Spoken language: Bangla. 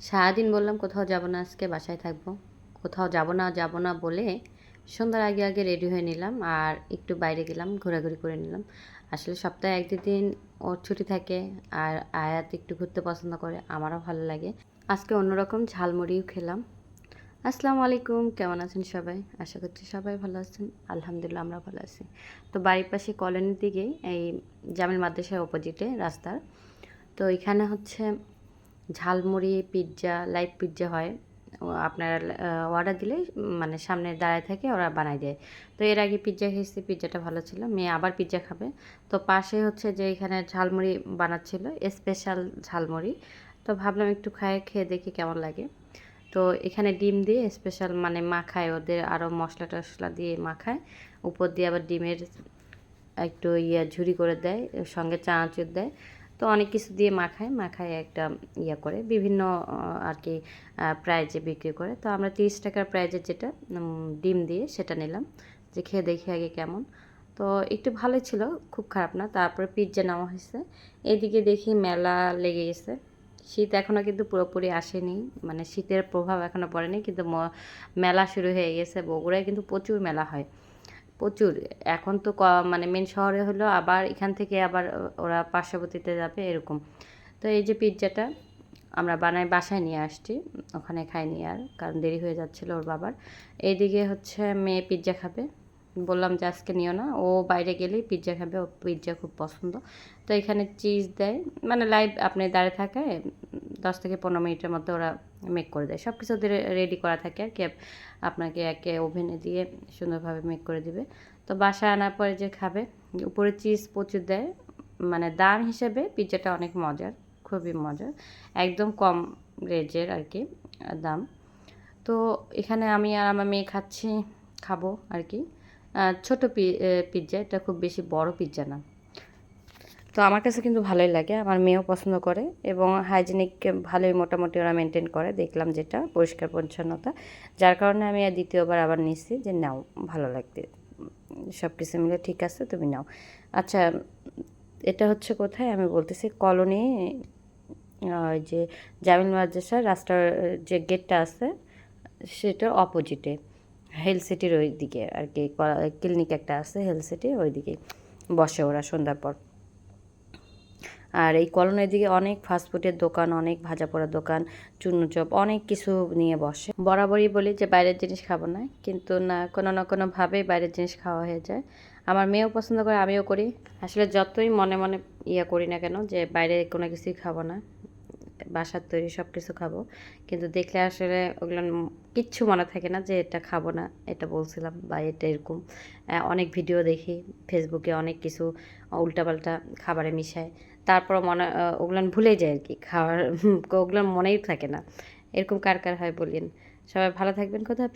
সারাদিন বললাম, কোথাও যাব না আজকে, বাসায় থাকব। কোথাও যাব না যাব না বলে সন্ধ্যার আগে আগে রেডি হয়ে নিলাম আর একটু বাইরে গেলাম, ঘোরাঘুরি করে নিলাম। আসলে সপ্তাহে এক দিন ওর ছুটি থাকে আর আয়াত একটু ঘুরতে পছন্দ করে, আমারও ভালো লাগে। আজকে অন্যরকম ঝালমুড়িও খেলাম। আসসালামু আলাইকুম, কেমন আছেন সবাই? আশা করছি সবাই ভালো আছেন। আলহামদুলিল্লাহ, আমরা ভালো আছি। তো বাড়ির পাশে কলোনির দিকেই, এই জামিল মাদ্রাসার অপোজিটে রাস্তার। তো এখানে হচ্ছে ঝালমুড়ি, পিৎজা লাইভ পিৎজা হয়। আপনারা অর্ডার দিলে মানে সামনে দাঁড়ায় থাকে, ওরা বানাই দেয়। তো এর আগে পিৎজা খেয়েছি, পিৎজাটা ভালো ছিল। মেয়ে আবার পিৎজা খাবে। তো পাশে হচ্ছে যে এখানে ঝালমুড়ি বানাচ্ছিল স্পেশাল ঝালমুড়ি। তো ভাবলাম একটু খায়, খেয়ে দেখি কেমন লাগে। তো এখানে ডিম দিয়ে স্পেশাল মানে মাখায়, ওদের আরও মশলা টশলা দিয়ে মাখায়। উপর দিয়ে আবার ডিমের একটু ইয়ে ঝুড়ি করে দেয়, সঙ্গে চানাচুর দেয়। তো অনেক কিছু দিয়ে মাখায় মাখায় একটা ইয়া করে, বিভিন্ন আর কি প্রাইজে বিক্রি করে। তো আমরা তিরিশ টাকার প্রাইজের যেটা ডিম দিয়ে সেটা নিলাম যে খেয়ে দেখি আগে কেমন। তো একটু ভালোই ছিল, খুব খারাপ না। তারপরে পিৎজা নেওয়া হয়েছে। এদিকে দেখি মেলা লেগে গেছে। শীত এখনও কিন্তু পুরোপুরি আসেনি মানে শীতের প্রভাব এখনও পড়েনি, কিন্তু মেলা শুরু হয়ে গেছে, বগুড়ায় কিন্তু প্রচুর মেলা হয়। প্রচুর। এখন তো মানে মেন শহরে হলো আবার এখান থেকে আবার ওরা পার্শ্ববর্তীতে যাবে এরকম। তো এই যে পিৎজাটা আমরা বানাই বাসায় নিয়ে আসছি, ওখানে খাইনি আর, কারণ দেরি হয়ে যাচ্ছিল ওর বাবার। এইদিকে হচ্ছে মেয়ে পিৎজা খাবে। বললাম যে আজকে নিও না। ও বাইরে গেলেই পিৎজা খাবে ও পিৎজা খুব পছন্দ। তো এখানে চিজ দেয়। মানে লাইভ আপনি দাঁড়িয়ে থাকায় দশ থেকে পনেরো মিনিটের মধ্যে ওরা মেক করে দেয়। সব কিছু রেডি করা থাকে আর কি। আপনাকে একে ওভেনে দিয়ে সুন্দরভাবে মেক করে দিবে। তো বাসায় আনার পরে যে খাবে, উপরে চিজ প্রচুর দেয়। মানে দাম হিসেবে পিৎজাটা অনেক মজার, খুবই মজার। একদম কম রেঞ্জের আর কি, দাম। তো এখানে আমি আর আমার মেয়ে খাচ্ছি, খাব আর কি। ছোট পিৎজা এটা খুব বেশি বড় পিৎজা না। তো আমার কাছে কিন্তু ভালোই লাগে, আমার মেয়েও পছন্দ করে এবং হাইজেনিক ভালোই মোটামুটি ওরা মেনটেন করে, দেখলাম যেটা, পরিষ্কার পরিচ্ছন্নতা। যার কারণে আমি আর দ্বিতীয়বার আবার নিচ্ছি যে, নাও, ভালো লাগবে। সব কিছু মিলে ঠিক আছে, তুমি নাও। আচ্ছা এটা হচ্ছে কোথায়? আমি বলতেছি কলোনি ওই যে জামিল মাদ্রাসার রাস্তার, যে গেটটা আছে, সেটার অপোজিটে হেলথ সিটির ওই দিকে আর কি ক্লিনিক একটা আছে হেলথ সিটি ওই দিকে বসে ওরা সন্ধ্যার পর। আর এই কলোনের দিকে অনেক ফাস্টফুডের দোকান, অনেক ভাজা পোড়ার দোকান চুনো অনেক কিছু নিয়ে বসে। বরাবরই বলি যে বাইরের জিনিস খাব না, কিন্তু না, কোনো না কোনোভাবেই বাইরের জিনিস খাওয়া হয়ে যায়। আমার মেয়েও পছন্দ করে, আমিও করি। আসলে যতই মনে মনে ইয়ে করি না কেন যে বাইরে কোনো কিছুই খাব না। বাসার তৈরি সব কিছু খাব। কিন্তু দেখলে আসলে ওগুলো কিচ্ছু মনে থাকে না যে এটা খাব না, এটা বলছিলাম বা এটা এরকম। অনেক ভিডিও দেখি, ফেসবুকে অনেক কিছু উল্টাপাল্টা খাবারে মিশায়। তারপর মনে ওগুলো ভুলে যায় আর কি খাওয়ার ওগুলো মনেই থাকে না। এরকম কার কার হয় বলিন। সবাই ভালো থাকবেন কোথাও